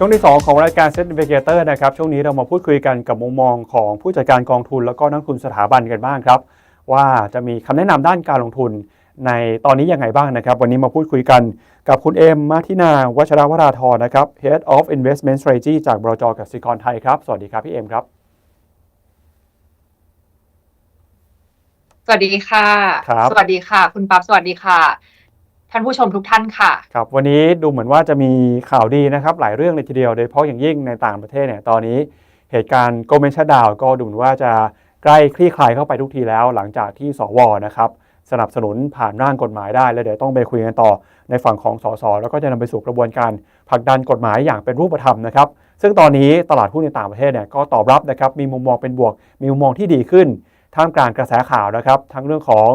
ช่วงที่ 2 ของรายการ Set Navigator นะครับ ช่วงนี้เรามาพูดคุยกันกับมุมมองของผู้จัดการกองทุน แล้วก็นักทุนสถาบันกันบ้างครับ ว่าจะมีคำแนะนำด้านการลงทุนในตอนนี้ยังไงบ้างนะครับ วันนี้มาพูดคุยกันกับคุณเอ็มมาทินาวัชรวราธรนะครับ Head of Investment Strategy จากบรจกสิกรไทยครับ สวัสดีครับพี่เอ็มครับ สวัสดีค่ะครับสวัสดีค่ะ คุณปั๊บสวัสดีค่ะ ท่านผู้ชมทุกท่านค่ะ ครับ วันนี้ดูเหมือนว่าจะมีข่าวดีนะครับ หลายเรื่องเลยทีเดียว โดยเฉพาะอย่างยิ่งในต่างประเทศเนี่ย ตอนนี้เหตุการณ์โกลเมนชัดดาวก็ดูเหมือนว่าจะใกล้คลี่คลายเข้าไปทุกทีแล้ว หลังจากที่สวนะครับ สนับสนุนผ่านร่างกฎหมายได้ แล้วเดี๋ยวต้องไปคุยกันต่อในฝั่งของสสแล้วก็จะนำไปสู่กระบวนการผลักดันกฎหมายอย่างเป็นรูปธรรมนะครับ ซึ่งตอนนี้ตลาดหุ้นในต่างประเทศเนี่ยก็ตอบรับนะครับ มีมุมมองเป็นบวก มีมุมมองที่ดีขึ้น ท่ามกลางกระแสข่าวนะครับ ทั้งเรื่องของ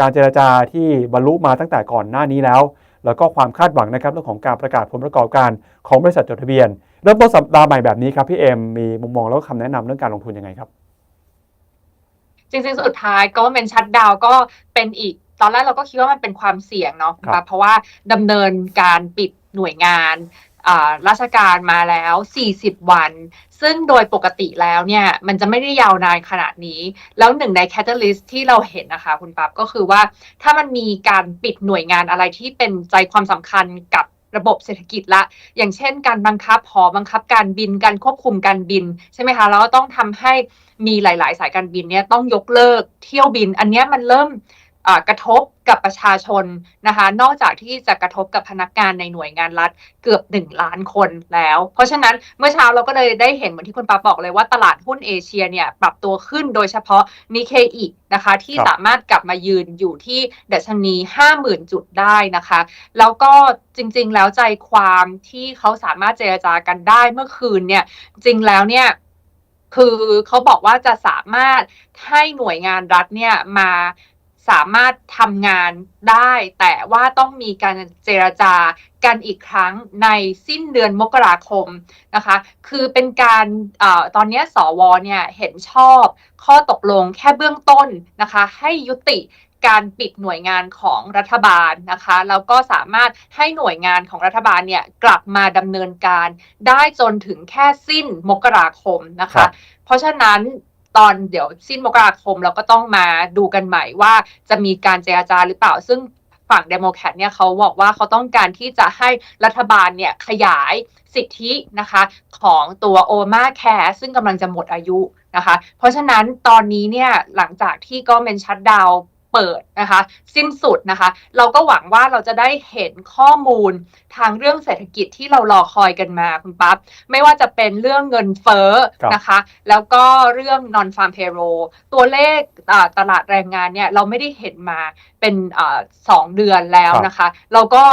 การเจรจาที่บรรลุมาตั้งแต่ก่อนหน้านี้แล้ว แล้วก็ความคาดหวังนะครับเรื่องของการประกาศผลประกอบการของบริษัทจดทะเบียนเริ่มต้นสัปดาห์ใหม่แบบนี้ครับพี่เอ็มมีมุมมองแล้วก็คำแนะนำเรื่องการลงทุนยังไงครับ จริงๆ สุดท้ายก็เป็นชัดดาวก็เป็นอีก ตอนแรกเราก็คิดว่ามันเป็นความเสี่ยงเนาะครับเพราะว่าดำเนินการปิดหน่วยงานอ่า ราชการมาแล้ว 40 วัน ซึ่งโดยปกติแล้วเนี่ย มันจะไม่ได้ยาวนานขนาดนี้ แล้วหนึ่งในแคตตาลิสที่เราเห็นนะคะคุณปั๊บก็คือว่าถ้ามันมีการปิดหน่วยงานอะไรที่เป็นใจความสำคัญกับระบบเศรษฐกิจละ อย่างเช่น การบังคับหอบังคับการบิน การควบคุมการบินใช่ไหมคะ แล้วต้องทำให้มีหลาย ๆ สายการบินเนี่ยต้องยกเลิกเที่ยวบิน อันนี้มันเริ่ม กระทบกับประชาชนนะคะ นอกจากที่จะกระทบกับพนักงานในหน่วยงานรัฐเกือบ 1 ล้านคนแล้ว เพราะฉะนั้นเมื่อเช้าเราก็เลยได้เห็นเหมือนที่คุณปาบอกเลยว่าตลาดหุ้นเอเชียเนี่ยปรับตัวขึ้นโดยเฉพาะนิเคอีนะคะ ที่ครับสามารถกลับมายืนอยู่ที่ดัชนี 50,000 จุดได้นะคะ แล้วก็จริงๆ แล้วใจความที่เขาสามารถเจรจากันได้เมื่อคืนเนี่ยจริงแล้วเนี่ยคือเขาบอกว่าจะสามารถให้หน่วยงานรัฐเนี่ยมา สามารถทำงานได้ แต่ว่าต้องมีการเจรจากันอีกครั้งในสิ้นเดือนมกราคมนะคะ คือเป็นการอตอนนี้สวเนี่ยเห็นชอบข้อตกลงแค่เบื้องต้นนะคะ ให้ยุติการปิดหน่วยงานของรัฐบาลนะคะแล้วก็สามารถให้หน่วยงานของรัฐบาลเนี่ยกลับมาดำเนินการได้จนถึงแค่สิ้นมกราคมนะคะ เพราะฉะนั้น ตอนเดี๋ยวสิ้นมกราคมเราก็ต้องมาดูกันใหม่ว่าจะมีการเจรจาหรือเปล่า ซึ่งฝั่งเดโมแครตเนี่ยเขาบอกว่าเขาต้องการที่จะให้รัฐบาลเนี่ยขยายสิทธินะคะของตัวโอมาแคร์ซึ่งกำลังจะหมดอายุนะคะ เพราะฉะนั้นตอนนี้เนี่ยหลังจากที่ก็เป็นชัดดาว เปิดนะคะ สิ้นสุดนะคะ เราก็หวังว่าเราจะได้เห็นข้อมูลทางเรื่องเศรษฐกิจที่เรารอคอยกันมาคุณปั๊บไม่ว่าจะเป็นเรื่องเงินเฟ้อนะคะ แล้วก็เรื่อง non farm payroll ตัวเลขตลาดแรงงานเนี่ยเราไม่ได้เห็นมาเป็นอสองเดือนแล้วนะคะ เราก็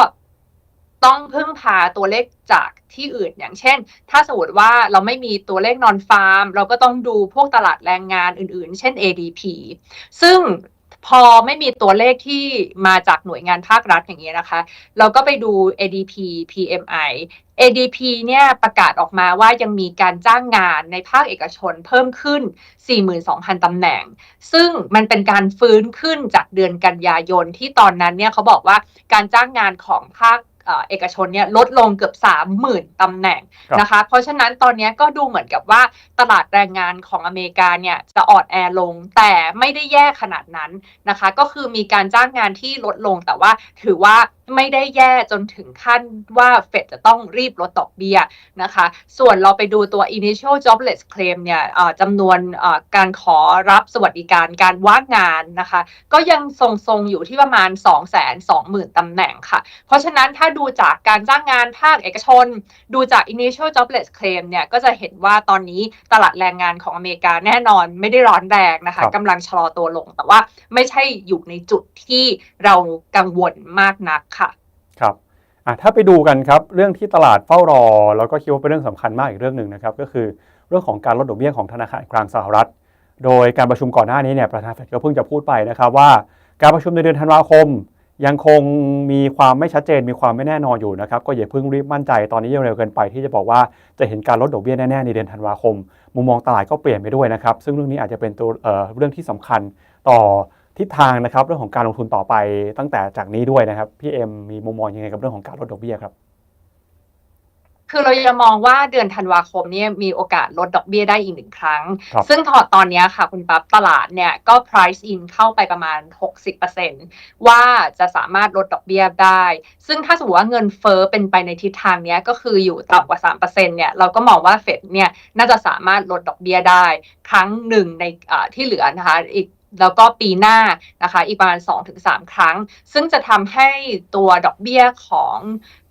ต้องพึ่งพาตัวเลขจากที่อื่นอย่างเช่น ถ้าสมมติว่าเราไม่มีตัวเลข non farm เราก็ต้องดูพวกตลาดแรงงานอื่นๆ เช่น ADP ซึ่ง พอไม่มีตัวเลขที่มาจากหน่วยงานภาครัฐอย่างนี้ยนะคะ เราก็ไปดู ADP PMI ADP เนี่ยประกาศออกมาว่ายังมีการจ้างงานในภาคเอกชนเพิ่มขึ้น 42,000 ตำแหน่ง ซึ่งมันเป็นการฟื้นขึ้นจากเดือนกันยายนที่ตอนนั้นเนี่ยเขาบอกว่าการจ้างงานของภาค เอ่อเอกชนเนี่ยลดลงเกือบ 30,000ตำแหน่งครับนะคะ เพราะฉะนั้นตอนนี้ก็ดูเหมือนกับว่าตลาดแรงงานของอเมริกาเนี่ยจะอ่อนแอลง แต่ไม่ได้แย่ขนาดนั้นนะคะ ก็คือมีการจ้างงานที่ลดลงแต่ว่าถือว่าไม่ได้แย่จนถึงขั้นว่าเฟดจะต้องรีบลดดอกเบี้ยนะคะ ส่วนเราไปดูตัว initial jobless claim เนี่ยเอ่อจำนวนเอ่อการขอรับสวัสดิการการว่างงานนะคะ ก็ยังทรงๆอยู่ที่ประมาณ 2 2 0 0 0 0ตำแหน่งค่ะ เพราะฉะนั้นถ้าดูจากการจ้างงานภาคเอกชน ดูจาก initial jobless claim เนี่ยก็จะเห็นว่าตอนนี้ตลาดแรงงานของอเมริกาแน่นอนไม่ได้ร้อนแรงนะคะครับกำลังชะลอตัวลง แต่ว่าไม่ใช่อยู่ในจุดที่เรากังวลมากนักค่ะ ครับอะถ้าไปดูกันครับ เรื่องที่ตลาดเฝ้ารอ แล้วก็คิดว่าเป็นเรื่องสำคัญมากอีกเรื่องหนึ่งนะครับ ก็คือเรื่องของการลดดอกเบี้ยของธนาคารกลางสหรัฐ โดยการประชุมก่อนหน้านี้เนี่ยประธานเฟดก็เพิ่งจะพูดไปนะครับว่า การประชุมในเดือนธันวาคม ยังคงมีความไม่ชัดเจนมีความไม่แน่นอนอยู่นะครับก็อย่าเพิ่งรีบมั่นใจตอนนี้ยังเร็วเกินไปที่จะบอกว่าจะเห็นการลดดอกเบี้ยแน่ๆในเดือนธันวาคม มุมมองตลาดก็เปลี่ยนไปด้วยนะครับ ซึ่งเรื่องนี้อาจจะเป็นตัวเเรื่องที่สำคัญต่อทิศทางนะครับเรื่องของการลงทุนต่อไปตั้งแต่จากนี้ด้วยนะครับพี่เอ็มมีมุมมองยังไงกับเรื่องของการลดดอกเบี้ยครับ คือเราจะมองว่าเดือนธันวาคมเนี่ยมีโอกาสลดดอกเบี้ยได้อีกหนึ่งครั้งครับซึ่งตอนตอนเนี้ยค่ะคุณปั๊บตลาดเนี่ยก็ price in เข้าไปประมาณ 60%ว่าจะสามารถลดดอกเบี้ยได้ ซึ่งถ้าสมมติว่าเงินเฟ้อเป็นไปในทิศทางเนี้ยก็คืออยู่ต่ำกว่า 3%เนี่ยเราก็มองว่าเฟดเนี่ยน่าจะสามารถลดดอกเบี้ยได้ ครั้งหนึ่งในเอ่อที่เหลือนะคะอีก แล้วก็ปีหน้านะคะอีกประมาณ 2-3 ครั้ง ซึ่งจะทำให้ตัวดอกเบี้ยของ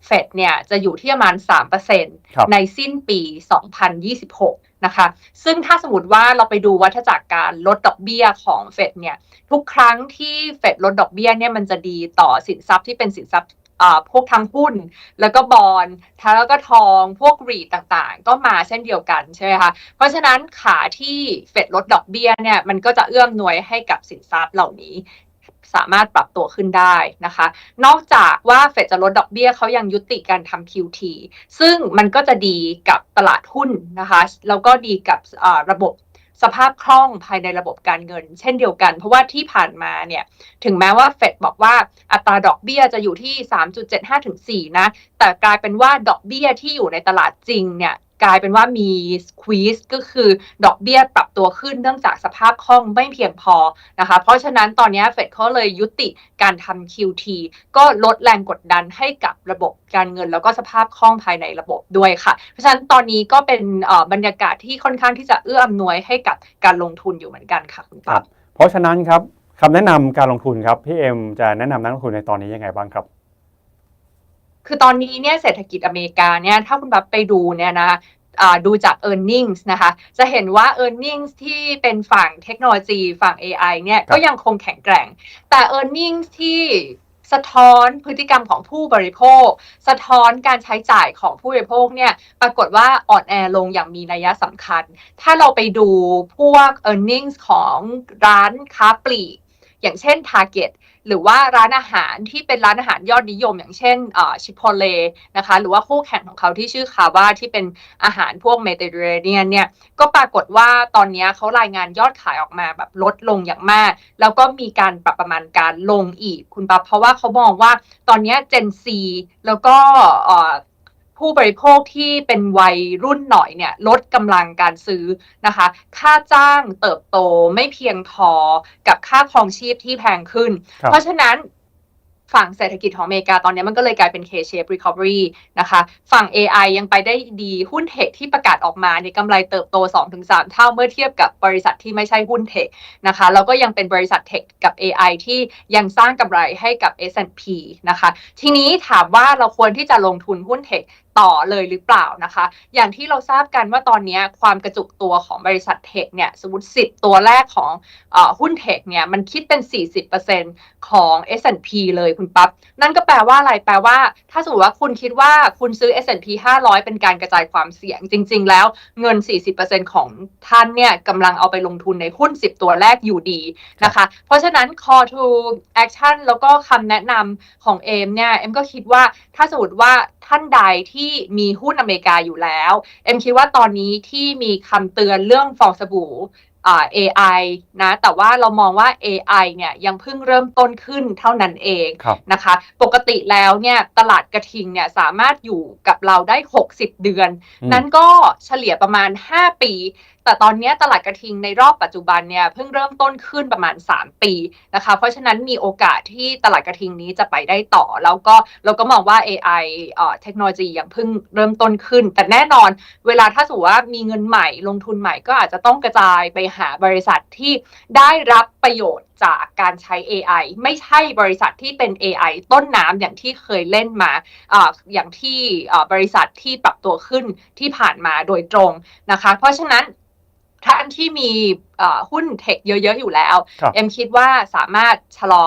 เฟดเนี่ยจะอยู่ที่ประมาณ3%ครับในสิ้นปี 2026 นะคะ ซึ่งถ้าสมมติว่าเราไปดูวัฏจักรการลดดอกเบี้ยของเฟดเนี่ยทุกครั้งที่เฟดลดดอกเบี้ยเนี่ยมันจะดีต่อสินทรัพย์ที่เป็นสินทรัพย์อ่า พวกทั้งหุ้น แล้วก็บอลแล้วก็ทองพวกรีดต่างๆ ก็มาเช่นเดียวกันใช่ไหมคะเพราะฉะนั้นขาที่เฟดลดดอกเบี้ยเนี่ยมันก็จะเอื้อมหน่วยให้กับสินทรัพย์เหล่านี้สามารถปรับตัวขึ้นได้นะคะ นอกจากว่าเฟดจะลดดอกเบี้ยเขายังยุติการทำ QT ซึ่งมันก็จะดีกับตลาดหุ้นนะคะ แล้วก็ดีกับระบบ สภาพคล่องภายในระบบการเงิน เช่นเดียวกัน เพราะว่าที่ผ่านมาเนี่ยถึงแม้ว่าเฟดบอกว่าอัตราดอกเบี้ยจะอยู่ที่ 3.75ถึง4นะแต่กลายเป็นว่าดอกเบี้ยที่อยู่ในตลาดจริงเนี่ย กลายเป็นว่ามี squeeze ก็คือดอกเบี้ยปรับตัวขึ้นเนื่องจากสภาพคล่องไม่เพียงพอนะคะ เพราะฉะนั้นตอนนี้เฟดเขาเลยยุติการทำ QT ก็ลดแรงกดดันให้กับระบบการเงิน แล้วก็สภาพคล่องภายในระบบด้วยค่ะ เพราะฉะนั้นตอนนี้ก็เป็นบรรยากาศที่ค่อนข้างที่จะเอื้ออำนวยให้กับการลงทุนอยู่เหมือนกันค่ะคุณปั๊บเพราะฉะนั้นครับคำแนะนำการลงทุนครับพี่เอ็มจะแนะนำนักลงทุนในตอนนี้ยังไงบ้างครับ คือตอนนี้เนี่ยเศรษฐกิจอเมริกาเนี่ยถ้าคุณปั๊บไปดูเนี่ยนะอ่าดูจาก e a r n i n g s นะคะ จะเห็นว่า e a r n i n g s ที่เป็นฝั่งเทคโนโลยีฝั่ง AI เนี่ยครับก็ยังคงแข็งแกร่ง แต่ e a r n i n g s ที่สะท้อนพฤติกรรมของผู้บริโภค สะท้อนการใช้จ่ายของผู้บริโภคเนี่ยปรากฏว่าอ่อนแอลงอย่างมีนัยสำคัญ ถ้าเราไปดูพวก e a r n i n g s ของร้านค้าปลีกอย่างเช่น Target หรือว่าร้านอาหารที่เป็นร้านอาหารยอดนิยม อย่างเช่นชิปโพเลนะคะหรือว่าคู่แข่งของเขาที่ชื่อคาว่าที่เป็นอาหารพวกเมดิเตอร์เรเนียนเนี่ยก็ปรากฏว่าตอนนี้เขารายงานยอดขายออกมาแบบลดลงอย่างมาก แล้วก็มีการปรับประมาณการลงอีกคุณปับเพราะว่าเขามองว่าตอนนี้เจนซีแล้วก็ ผู้บริโภคที่เป็นวัยรุ่นหน่อยเนี่ยลดกำลังการซื้อนะคะ ค่าจ้างเติบโตไม่เพียงพอกับค่าครองชีพที่แพงขึ้นครับเพราะฉะนั้นฝั่งเศรษฐกิจของอเมริกาตอนนี้มันก็เลยกลายเป็น K-shape recovery นะคะ ฝั่ง AI ยังไปได้ดีหุ้นเทคที่ประกาศออกมาเนี่ยกำไรเติบโต 2-3 เท่าเมื่อเทียบกับบริษัทที่ไม่ใช่หุ้นเทคนะคะแล้วก็ยังเป็นบริษัทเทคกับ AI ที่ยังสร้างกำไรให้กับ S&P นะคะ ทีนี้ถามว่าเราควรที่จะลงทุนหุ้นเทค ต่อเลยหรือเปล่านะคะ อย่างที่เราทราบกันว่าตอนนี้ความกระจุกตัวของบริษัทเทคเนี่ยสมมติ10 ตัวแรกของอหุ้นเทคเนี่ยมันคิดเป็น 40%ของ S&P เลยคุณปั๊บนั่นก็แปลว่าอะไรแปลว่า ถ้าสมมติว่าคุณคิดว่าคุณซื้อ S&P 500 เป็นการกระจายความเสี่ยงจริง ๆ แล้วเงิน 40%ของท่านเนี่ยกำลังเอาไปลงทุนในหุ้น 10 ตัวแรกอยู่ดีนะคะ เพราะฉะนั้น call to action แล้วก็คำแนะนำของเอมเนี่ยเอ็มก็คิดว่าถ้าสมมติว่า ท่านใดที่มีหุ้นอเมริกาอยู่แล้ว เอ็มคิดว่าตอนนี้ที่มีคำเตือนเรื่องฟองสบู่อ่า AI นะแต่ว่าเรามองว่า AI เนี่ยยังเพิ่งเริ่มต้นขึ้นเท่านั้นเองครับนะคะ ปกติแล้วเนี่ยตลาดกระทิงเนี่ยสามารถอยู่กับเราได้ 60 เดือนอืมนั้นก็เฉลี่ยประมาณ 5 ปี แต่ตอนนี้ตลาดกระทิงในรอบปัจจุบันเนี่ยเพิ่งเริ่มต้นขึ้นประมาณ 3 ปีนะคะ เพราะฉะนั้นมีโอกาสที่ตลาดกระทิงนี้จะไปได้ต่อ แล้วก็เราก็มองว่า AI เอ่อเทคโนโลยียังเพิ่งเริ่มต้นขึ้น แต่แน่นอนเวลาถ้าสมมติว่ามีเงินใหม่ลงทุนใหม่ก็อาจจะต้องกระจายไปหาบริษัทที่ได้รับประโยชน์จากการใช้ AI ไม่ใช่บริษัทที่เป็น AI ต้นน้ำอย่างที่เคยเล่นมาออย่างที่บริษัทที่ปรับตัวขึ้นที่ผ่านมาโดยตรงนะคะ เพราะฉะนั้น ท่านที่มีอ่าหุ้นเทคเยอะๆอยู่แล้วครับเอ็มคิดว่าสามารถชะลอ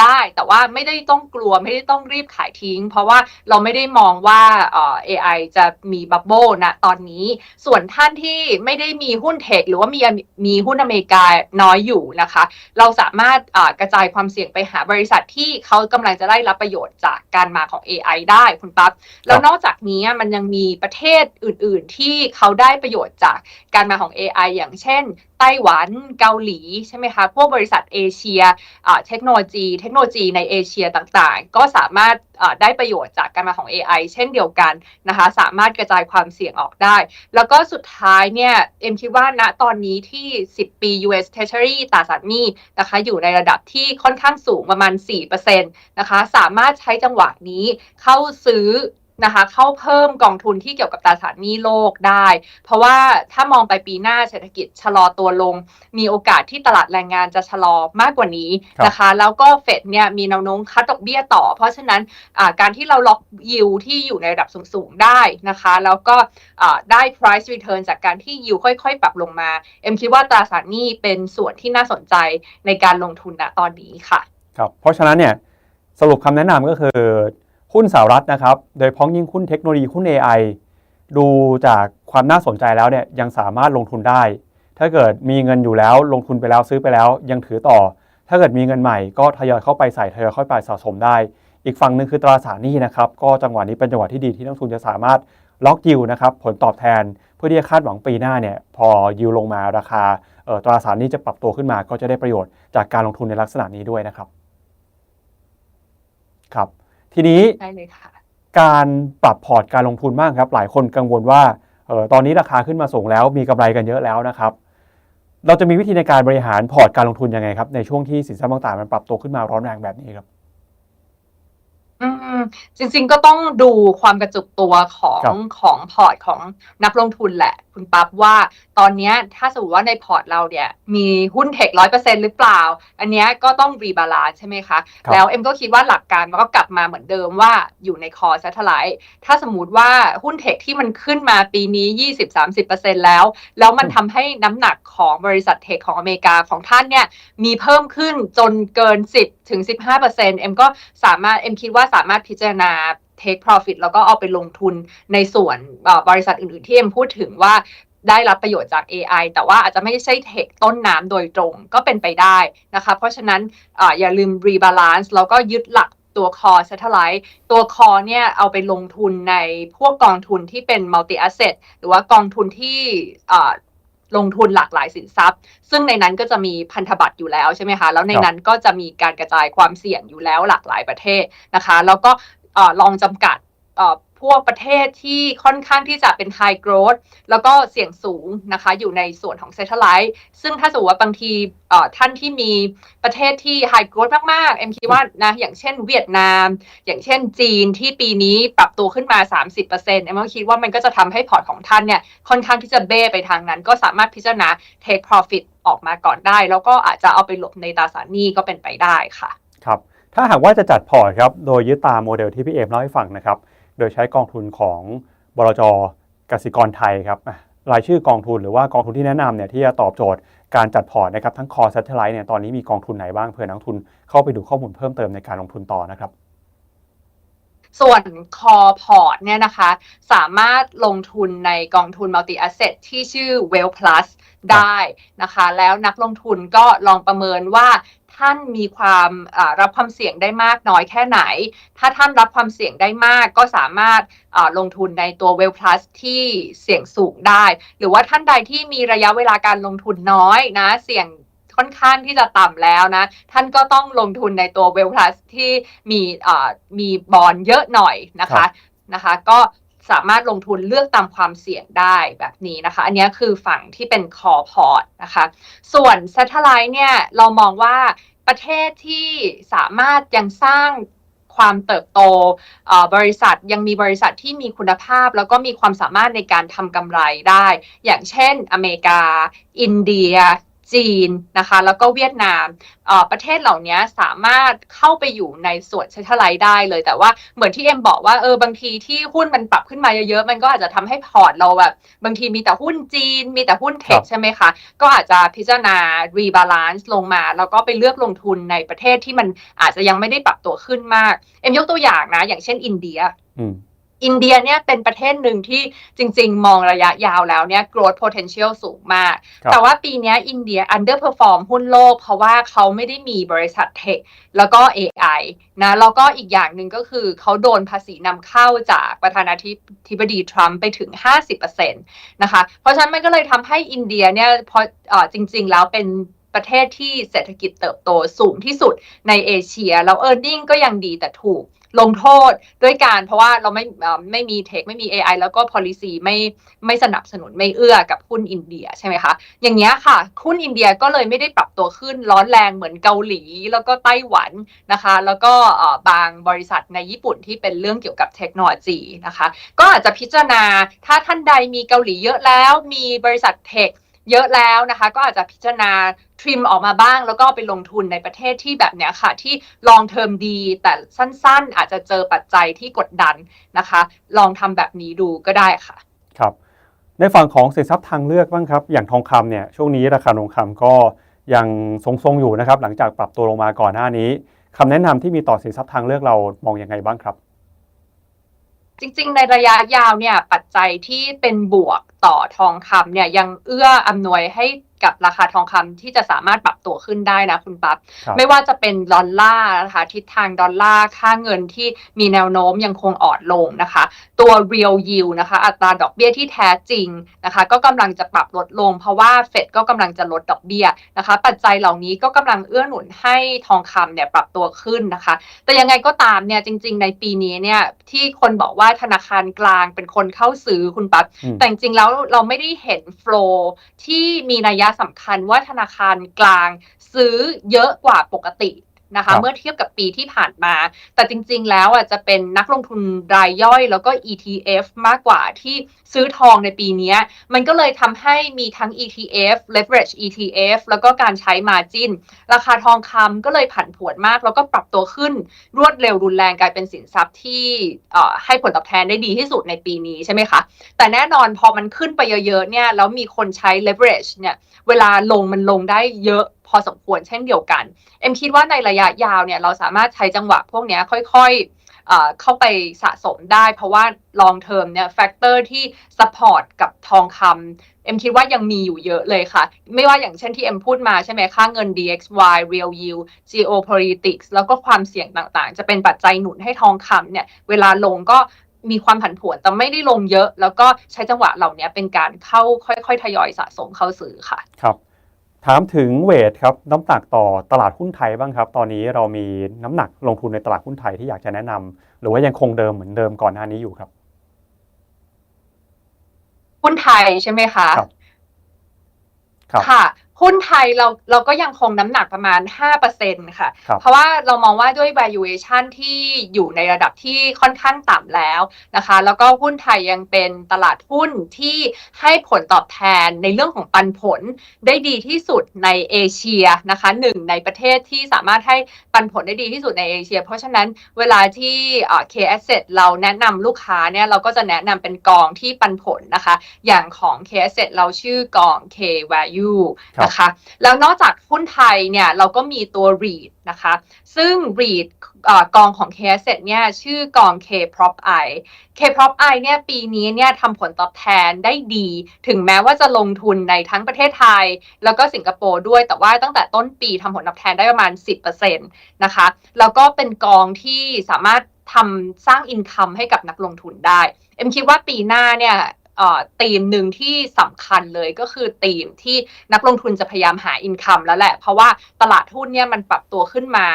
ได้แต่ว่าไม่ได้ต้องกลัวไม่ได้ต้องรีบขายทิ้ง เพราะว่าเราไม่ได้มองว่าเอ่อ AI จะมีบับเบิลนะตอนนี้ ส่วนท่านที่ไม่ได้มีหุ้นเทคหรือว่ามีมีหุ้นอเมริกาน้อยอยู่นะคะ เราสามารถกระจายความเสี่ยงไปหาบริษัทที่เขากำลังจะได้รับประโยชน์จากการมาของ AI ได้คุณปั๊บแล้วนอกจากนี้มันยังมีประเทศอื่น ๆ ที่เขาได้ประโยชน์จากการมาของ AI อย่างเช่น ไต้หวันเกาหลีใช่ไหมคะพวกบริษัทเอเชียเทคโนโลยีเทคโนโลยีในเอเชียต่างๆ ก็สามารถได้ประโยชน์จากการมาของ AI เช่นเดียวกันนะคะสามารถกระจายความเสี่ยงออกได้ แล้วก็สุดท้ายเนี่ยเอ็มคิดว่าณตอนนี้ที่ 10 ปี US Treasury ตราสารหนี้นะคะอยู่ในระดับที่ค่อนข้างสูงประมาณ 4%นะคะสามารถใช้จังหวะนี้เข้าซื้อ นะคะ เข้าเพิ่มกองทุนที่เกี่ยวกับตราสารหนี้โลกได้ เพราะว่าถ้ามองไปปีหน้าเศรษฐกิจชะลอตัวลง มีโอกาสที่ตลาดแรงงานจะชะลอมากกว่านี้นะคะ แล้วก็เฟดเนี่ยมีแนวโน้มคัดดอกเบี้ยต่อ เพราะฉะนั้นอ่าการที่เราล็อกยิวที่อยู่ในระดับสูงๆได้นะคะ แล้วก็อ่าได้ price return จากการที่ยิวค่อยๆ ปรับลงมา เอ็มคิดว่าตราสารหนี้เป็นส่วนที่น่าสนใจในการลงทุนณตอนนี้ค่ะครับเพราะฉะนั้นเนี่ยสรุปคำแนะนำก็คือ หุ้นสหรัฐนะครับ โดยพ้องยิ่งหุ้นเทคโนโลยีหุ้น AI ดูจากความน่าสนใจแล้วเนี่ยยังสามารถลงทุนได้ ถ้าเกิดมีเงินอยู่แล้วลงทุนไปแล้วซื้อไปแล้ว ยังถือต่อ ถ้าเกิดมีเงินใหม่ก็ทยอยเข้าไปใส่ทยอยเข้าไปสะสมได้ อีกฝั่งหนึ่งคือตราสารหนี้นะครับก็จังหวะนี้เป็นจังหวะที่ดีที่นักลงทุนจะสามารถล็อกยิวนะครับผลตอบแทนเพื่อที่จะคาดหวังปีหน้าเนี่ยพอยิวลงมาราคาตราสารหนี้จะปรับตัวขึ้นมาก็จะได้ประโยชน์จากการลงทุนในลักษณะนี้ด้วยนะครับครับ ทีนี้ได้เลยค่ะการปรับพอร์ตการลงทุนบ้างครับ หลายคนกังวลว่าเออตอนนี้ราคาขึ้นมาสูงแล้วมีกำไรกันเยอะแล้วนะครับ เราจะมีวิธีในการบริหารพอร์ตการลงทุนยังไงครับ ในช่วงที่สินทรัพย์ต่างๆมันปรับตัวขึ้นมาร้อนแรงแบบนี้ครับ อืมจริงๆก็ต้องดูความกระจุกตัวของครับของพอร์ตของนักลงทุนแหละ คุณปั๊บว่าตอนเนี้ยถ้าสมมติว่าในพอร์ตเราเนี่ย มีหุ้นเทคร้อยเปอร์เซ็นหรือเปล่า อันเนี้ยก็ต้องรีบาลานซ์ใช่ไหมคะ ครับ แล้วเอ็มก็คิดว่าหลักการมันก็กลับมาเหมือนเดิมว่าอยู่ในคอซัตไลท์ถ้าสมมติว่าหุ้นเทคที่มันขึ้นมาปีนี้20-30%แล้ว แล้วมันทำให้น้ำหนักของบริษัทเทคของอเมริกาของท่านเนี่ย มีเพิ่มขึ้นจนเกิน10ถึง 15%เอ็มก็สามารถเอ็มคิดว่าสามารถพิจารณา take profit แล้วก็เอาไปลงทุนในส่วนบริษัทอื่นๆ ที่เอ็มพูดถึงว่าได้รับประโยชน์จาก AI แต่ว่าอาจจะไม่ใช่เทคต้นน้ำโดยตรงก็เป็นไปได้นะคะ เพราะฉะนั้นออย่าลืม rebalance แล้วก็ยึดหลักตัว core satellite ตัว core เนี่ยเอาไปลงทุนในพวกกองทุนที่เป็น multi asset หรือว่ากองทุนที่ ลงทุนหลากหลายสินทรัพย์ ซึ่งในนั้นก็จะมีพันธบัตรอยู่แล้วใช่ไหมคะ แล้วในนั้นก็จะมีการกระจายความเสี่ยงอยู่แล้วหลากหลายประเทศนะคะ แล้วก็เอ่อลองจำกัดเอ่อ พวกประเทศที่ค่อนข้างที่จะเป็น high growth แล้วก็เสี่ยงสูงนะคะ อยู่ในส่วนของ satellite ซึ่งถ้าสมมติว่าบางทีท่านที่มีประเทศที่ high growth มากๆเอ็มคิดว่านะอย่างเช่นเวียดนาม อย่างเช่นจีนที่ปีนี้ปรับตัวขึ้นมา 30%เอ็มก็คิดว่ามันก็จะทำให้พอร์ตของท่านเนี่ยค่อนข้างที่จะเบ้ไปทางนั้น ก็สามารถพิจารณา take profit ออกมาก่อนได้ แล้วก็อาจจะเอาไปหลบในตราสารหนี้ก็เป็นไปได้ค่ะ ครับ ถ้าหากว่าจะจัดพอร์ตครับโดยยึดตามโมเดลที่พี่เอมเล่าให้ฟังนะครับ โดยใช้กองทุนของบลจกสิกรไทยครับอะรายชื่อกองทุนหรือว่ากองทุนที่แนะนำเนี่ยที่จะตอบโจทย์การจัดพอร์ตนะครับทั้งคอ Satellite เนี่ยตอนนี้มีกองทุนไหนบ้างเผื่อนักลงทุนเข้าไปดูข้อมูลเพิ่มเติมในการลงทุนต่อนะครับ ส่วนคอพอร์ตเนี่ยนะคะ สามารถลงทุนในกองทุน multi asset ที่ชื่อ well plus ได้นะคะ แล้วนักลงทุนก็ลองประเมินว่า ท่านมีความอ่ารับความเสี่ยงได้มากน้อยแค่ไหน ถ้าท่านรับความเสี่ยงได้มากก็สามารถอ่าลงทุนในตัว well plus ที่เสี่ยงสูงได้ หรือว่าท่านใดที่มีระยะเวลาการลงทุนน้อยนะ เสี่ยงค่อนข้างที่จะต่ำแล้วนะ ท่านก็ต้องลงทุนในตัว well plus ที่มีอ่ามีบอลเยอะหน่อยนะครัคะบนะคะก็สามารถลงทุนเลือกตามความเสี่ยงได้แบบนี้นะคะ อันนี้คือฝั่งที่เป็นคอพอร์ตนะคะ ส่วน Satellite เนี่ยเรามองว่า ประเทศที่สามารถยังสร้างความเติบโตบริษัทยังมีบริษัทที่มีคุณภาพ แล้วก็มีความสามารถในการทำกำไรได้ อย่างเช่น อเมริกา อินเดีย จีนนะคะแล้วก็เวียดนามเอ่อประเทศเหล่านี้สามารถเข้าไปอยู่ในส่วนเซทไลท์ได้เลยแต่ว่าเหมือนที่เอ็มบอกว่าเออบางทีที่หุ้นมันปรับขึ้นมาเยอะๆ มันก็อาจจะทำให้พอร์ตเราแบบบางทีมีแต่หุ้นจีน มีแต่หุ้นเทครัคบใช่ไหมคะ ก็อาจจะพิจารณารีบาลานซ์ลงมา แล้วก็ไปเลือกลงทุนในประเทศที่มันอาจจะยังไม่ได้ปรับตัวขึ้นมาก เอ็มยกตัวอย่างนะ อย่างเช่นอินเดีย อืมอินเดียเนี่ยเป็นประเทศหนึ่งที่จริง ๆ มองระยะยาวแล้วเนี่ย growth potential สูงมากครับแต่ว่าปีเนี้ยอินเดีย underperform หุ้นโลก เพราะว่าเขาไม่ได้มีบริษัทเทคแล้วก็ AI นะแล้วก็อีกอย่างหนึ่งก็คือเขาโดนภาษีนำเข้าจากประธานาธิบดีทรัมป์ไปถึง 50%นะคะ เพราะฉะนั้นมันก็เลยทำให้อินเดียเนี่ยพอเออจริง ๆ แล้วเป็นประเทศที่เศรษฐกิจเติบโตสูงที่สุดในเอเชีย แล้ว e a r n i n g ก็ยังดีแต่ถูก ลงโทษด้วยการเพราะว่าเราไม่ไม่มีเทคไม่มี AI แล้วก็ policy ไม่ไม่สนับสนุนไม่เอื้อกับหุ้นอินเดียใช่ไหมคะ อย่างเงี้ยค่ะหุ้นอินเดียก็เลยไม่ได้ปรับตัวขึ้นร้อนแรงเหมือนเกาหลี แล้วก็ไต้หวันนะคะ แล้วก็บางบริษัทในญี่ปุ่นที่เป็นเรื่องเกี่ยวกับเทคโนโลยีนะคะ ก็อาจจะพิจารณาถ้าท่านใดมีเกาหลีเยอะแล้วมีบริษัทเทค เยอะแล้วนะคะ ก็อาจจะพิจารณาทริมออกมาบ้าง แล้วก็ไปลงทุนในประเทศที่แบบเนี้ยค่ะ ที่ลองเทอมดี แต่สั้นๆ อาจจะเจอปัจจัยที่กดดันนะคะ ลองทำแบบนี้ดูก็ได้ค่ะ ครับในฝั่งของสินทรัพย์ทางเลือกบ้างครับ อย่างทองคำเนี่ยช่วงนี้ราคาทองคำก็ยังทรงๆอยู่นะครับ หลังจากปรับตัวลงมาก่อนหน้านี้คำแนะนำที่มีต่อสินทรัพย์ทางเลือกเรามองยังไงบ้างครับจริงๆ ในระยะยาวเนี่ยปัจจัยที่เป็นบวก ต่อทองคำเนี่ยยังเอื้ออำนวยให้กับราคาทองคำที่จะสามารถปรับตัวขึ้นได้นะคุณปั๊บครับไม่ว่าจะเป็นดอลลาร์นะคะทิศทางดอลลาร์ค่าเงินที่มีแนวโน้มยังคงอ่อนลงนะคะ ตัว real yield นะคะ อัตราดอกเบี้ยที่แท้จริงนะคะ ก็กำลังจะปรับลดลง เพราะว่าเฟดก็กำลังจะลดดอกเบี้ยนะคะ ปัจจัยเหล่านี้ก็กำลังเอื้อหนุนให้ทองคำเนี่ยปรับตัวขึ้นนะคะ แต่ยังไงก็ตามเนี่ยจริง ๆ ในปีนี้เนี่ยที่คนบอกว่าธนาคารกลางเป็นคนเข้าซื้อคุณปั๊บอืมแต่จริงๆแล้วเราไม่ได้เห็นโฟล์ที่มีนัยสำคัญว่าธนาคารกลางซื้อเยอะกว่าปกติ นะครัคะบเมื่อเทียบกับปีที่ผ่านมา แต่จริง ๆ แล้วอะจะเป็นนักลงทุนรายย่อยแล้วก็ ETF มากกว่าที่ซื้อทองในปีเนี้ยมันก็เลยทำให้มีทั้ง ETF leverage ETF แล้วก็การใช้ margin ราคาทองคำก็เลยผันผวนมาก แล้วก็ปรับตัวขึ้นรวดเร็วรุนแรงกลายเป็นสินทรัพย์ที่เอ่อให้ผลตอบแทนได้ดีที่สุดในปีนี้ใช่ไหมคะ แต่แน่นอนพอมันขึ้นไปเยอะๆเนี่ยแล้วมีคนใช้ leverage เนี่ยเวลาลงมันลงได้เยอะ พอสมควรเช่นเดียวกัน เอ็มคิดว่าในระยะยาวเนี่ยเราสามารถใช้จังหวะพวกนี้ค่อยๆเอ่อเข้าไปสะสมได้ เพราะว่า long term เนี่ยแฟกเตอร์ที่ support กับทองคำเอ็มคิดว่ายังมีอยู่เยอะเลยค่ะ ไม่ว่าอย่างเช่นที่เอ็มพูดมาใช่ไหมค่าเงิน DXY real yield geopolitics แล้วก็ความเสี่ยงต่างๆ จะเป็นปัจจัยหนุนให้ทองคำเนี่ยเวลาลงก็มีความผันผวนแต่ไม่ได้ลงเยอะ แล้วก็ใช้จังหวะเหล่านี้เป็นการเข้าค่อย ๆ ทยอยสะสมเข้าซื้อค่ะ ครับ ถามถึงเวทครับน้ำหนักต่อตลาดหุ้นไทยบ้างครับ ตอนนี้เรามีน้ำหนักลงทุนในตลาดหุ้นไทยที่อยากจะแนะนำหรือว่ายังคงเดิมเหมือนเดิมก่อนหน้านี้อยู่ครับหุ้นไทยใช่ไหมคะ ครับครับค่ะหุ้นไทยเราเราก็ยังคงน้ำหนักประมาณ 5%ค่ะครับเพราะว่าเรามองว่าด้วย valuation ที่อยู่ในระดับที่ค่อนข้างต่ำแล้วนะคะ แล้วก็หุ้นไทยยังเป็นตลาดหุ้นที่ให้ผลตอบแทนในเรื่องของปันผลได้ดีที่สุดในเอเชียนะคะหนึ่งในประเทศที่สามารถให้ปันผลได้ดีที่สุดในเอเชีย เพราะฉะนั้นเวลาที่เอ่อ K Asset เราแนะนำลูกค้าเนี่ยเราก็จะแนะนำเป็นกองที่ปันผลนะคะ อย่างของ K Asset เราชื่อกอง K Value ครับนะคะ แล้วนอกจากหุ้นไทยเนี่ยเราก็มีตัว REIT นะคะ ซึ่ง REIT อกองของ KSET เนี่ยชื่อกอง K Prop I K Prop I เนี่ยปีนี้เนี่ยทำผลตอบแทนได้ดี ถึงแม้ว่าจะลงทุนในทั้งประเทศไทย แล้วก็สิงคโปร์ด้วย แต่ว่าตั้งแต่ต้นปีทำผลตอบแทนได้ประมาณ 10%นะคะ แล้วก็เป็นกองที่สามารถทำสร้างอินคัมให้กับนักลงทุนได้ เอ็มคิดว่าปีหน้าเนี่ย ธีมหนึ่งที่สำคัญเลยก็คือธีมที่นักลงทุนจะพยายามหาอินคัมแล้วแหละ เพราะว่าตลาดหุ้นเนี่ยมันปรับตัวขึ้นมา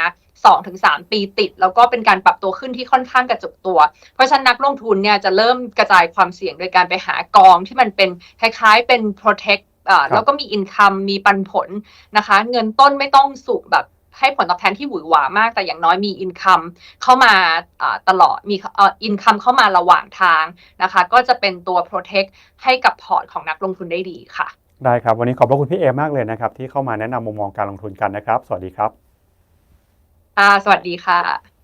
2-3ปีติด แล้วก็เป็นการปรับตัวขึ้นที่ค่อนข้างกระจุกตัว เพราะฉะนั้นนักลงทุนเนี่ยจะเริ่มกระจายความเสี่ยงโดยการไปหากองที่มันเป็นคล้ายๆเป็น protect เอ่อคแล้วก็มีอินคัมมีปันผลนะคะ เงินต้นไม่ต้องสูงแบบ ให้ผลตอบแทนที่หวือหวามาก แต่อย่างน้อยมีอินคัมเข้ามาอ่าตลอดมีเอ่ออินคัมเข้ามาระหว่างทางนะคะ ก็จะเป็นตัว protect ให้กับพอร์ตของนักลงทุนได้ดีค่ะ ได้ครับ วันนี้ขอบพระคุณพี่เอมากเลยนะครับ ที่เข้ามาแนะนำมุมมองการลงทุนกันนะครับ สวัสดีครับอ่าสวัสดีค่ะ